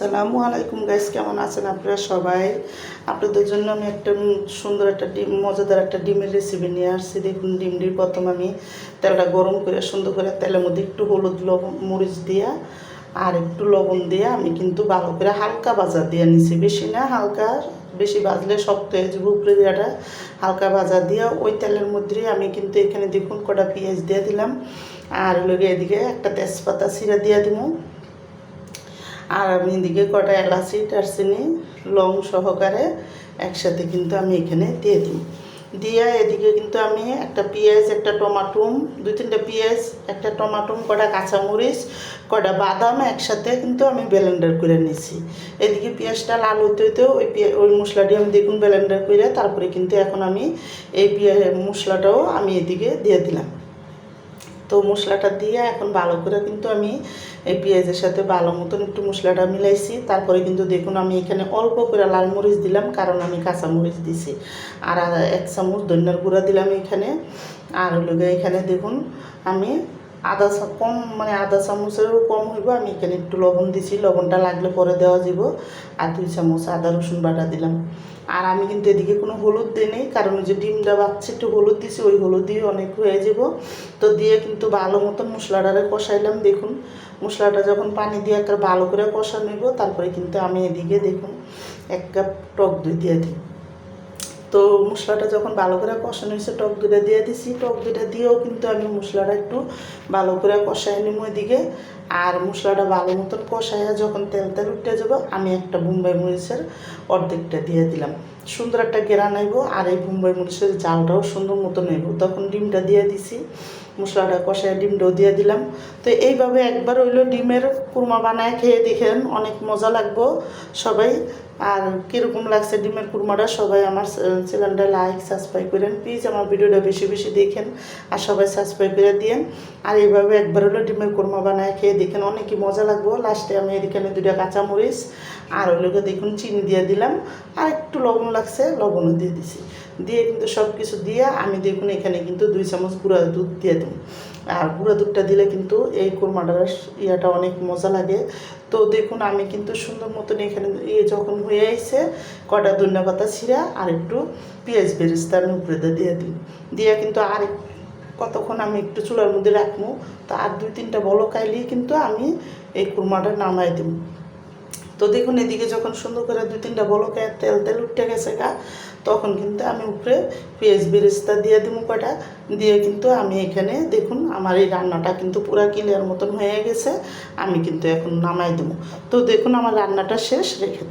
সালামু আলাইকুম গাইস কেমন আছেন আপনারা সবাই? আপনাদের জন্য আমি একটা সুন্দর একটা ডিম, মজাদার একটা ডিমের রেসিপি নিয়ে আসছি। দেখুন, ডিমটির প্রথম আমি তেলটা গরম করে, সুন্দর করে তেলের মধ্যে একটু হলুদ, লবণ, মরিচ দিয়া আর একটু লবণ দিয়ে আমি কিন্তু ভালো করে হালকা ভাজা দিয়ে নিছি। বেশি না, হালকা, বেশি বাজলে শক্ত হয়ে যাবে উপরে দেওয়াটা। হালকা ভাজা দিয়ে ওই তেলের মধ্যে আমি কিন্তু এখানে দেখুন কটা পেঁয়াজ দিয়ে দিলাম। আর লগে এদিকে একটা তেজপাতা ছিঁড়া দিয়ে দিব। আর আমি এদিকে কটা এলাচি দারচিনি লং সহকারে একসাথে কিন্তু আমি এখানে দিয়ে দিই। দিয়ে এদিকে কিন্তু আমি একটা পেঁয়াজ, একটা টমাটুম, দুই তিনটা পেঁয়াজ, একটা টমাটুম, কটা কাঁচামরিচ, কটা বাদাম একসাথে কিন্তু আমি ব্লেন্ডার করে নিছি। এদিকে পেঁয়াজটা লাল হইতে হইতে ওই ওই মশলাটি আমি দেখুন ব্লেন্ডার করে তারপরে কিন্তু এখন আমি এই পেঁয়াজ মশলাটাও আমি এদিকে দিয়ে দিলাম। তো মশলাটা দিয়ে এখন ভালো করে কিন্তু আমি এই পেঁয়াজের সাথে ভালো মতন একটু মশলাটা মিলাইছি। তারপরে কিন্তু দেখুন আমি এখানে অল্প করে লাল মরিচ দিলাম, কারণ আমি কাঁচা মরিচ দিছি। আর এক চামচ ধনিয়ার গুঁড়া দিলাম এখানে। আর হলো এখানে দেখুন আমি চা- কম মানে আদা চামচেরও কম হইব, আমি এখানে একটু লবণ দিছি, লবণটা লাগলে পরে দেওয়া যাব। আর দুই চামচ আদা রসুন বাটা দিলাম। আর আমি কিন্তু এদিকে কোনো হলুদ দিই নেই, কারণ যে ডিমটা বাচ্চা, একটু হলুদ দিছি, ওই হলুদ দিয়ে অনেক হয়ে যাব। তো দিয়ে কিন্তু ভালো মতন মশলাটারে কষাইলাম, দেখুন। মশলাটা যখন পানি দিয়ে একটা ভালো করে কষা নেব, তারপরে কিন্তু আমি এদিকে, দেখুন, এক কাপ টক দই দিয়ে দিই। তো মশলাটা যখন ভালো করে কষানো হয়েছে, টক দুটা দিয়ে দিছি। টক দুটা দিয়েও কিন্তু আমি মশলাটা একটু ভালো করে কষাই নিম ওইদিকে আর মশলাটা ভালো মতন কষাইয়া যখন তেল তেল উঠে যাব, আমি একটা মুম্বাই মরিচের অর্ধেকটা দিয়ে দিলাম। সুন্দর একটা গেরা নেব আর এই মুম্বাই মরিচের জালটাও সুন্দর মতো নেব তখন ডিমটা দিয়ে দিছি। মশলাটা কষায় ডিমটাও দিয়ে দিলাম। তো এইভাবে একবার হইল ডিমের কুরমা বানায় খেয়ে দেখেন, অনেক মজা লাগবো সবাই। আর কীরকম লাগছে ডিমের কুরমাটা সবাই আমার চ্যানেলটা লাইক সাবস্ক্রাইব করেন। প্লিজ আমার ভিডিওটা বেশি বেশি দেখেন আর সবাই সাবস্ক্রাইব করে দিয়েন। আর এইভাবে একবার হলো ডিমের কুরমা বানায় খেয়ে দেখেন, অনেকই মজা লাগবো। লাস্টে আমি এদিকে দুটা কাঁচামরিচ আর ওই লোকে দেখুন, চিনি দিয়ে দিলাম। আর একটু লবণ লাগছে, লবণও দিয়ে দিছি। দিয়ে কিন্তু সব কিছু দিয়ে আমি দেখুন এখানে কিন্তু দুই চামচ গুঁড়া দুধ দিয়ে দিই আর গুঁড়া দুধটা দিলে কিন্তু এই কোরমাটার ইয়াটা অনেক মজা লাগে। তো দেখুন আমি কিন্তু সুন্দর মতন এখানে ইয়ে যখন হয়ে আইছে কটা ধনিয়া পাতা ছিঁড়া আর একটু পেঁয়াজ বেরেস্তা আমি উপরে দিয়ে দিই। দিয়ে কিন্তু আর কতক্ষণ আমি একটু চুলার মধ্যে রাখব, তো আর দুই তিনটা বলো কাইলেই কিন্তু আমি এই কুরমাটা নামাই দিব। তো দেখুন, এদিকে যখন সুন্দর করে দুই তিনটা বলকে তেল তেল উঠে গেছে গা, তখন কিন্তু আমি উপরে পেঁয়াজ বেরেস্তা দিয়ে দিব কটা, দিয়ে কিন্তু আমি এখানে দেখুন, আমার এই রান্নাটা কিন্তু পুরা কিলের মতন হয়ে গেছে, আমি কিন্তু এখন নামাই দেবো। তো দেখুন, আমার রান্নাটা শেষ, রেখে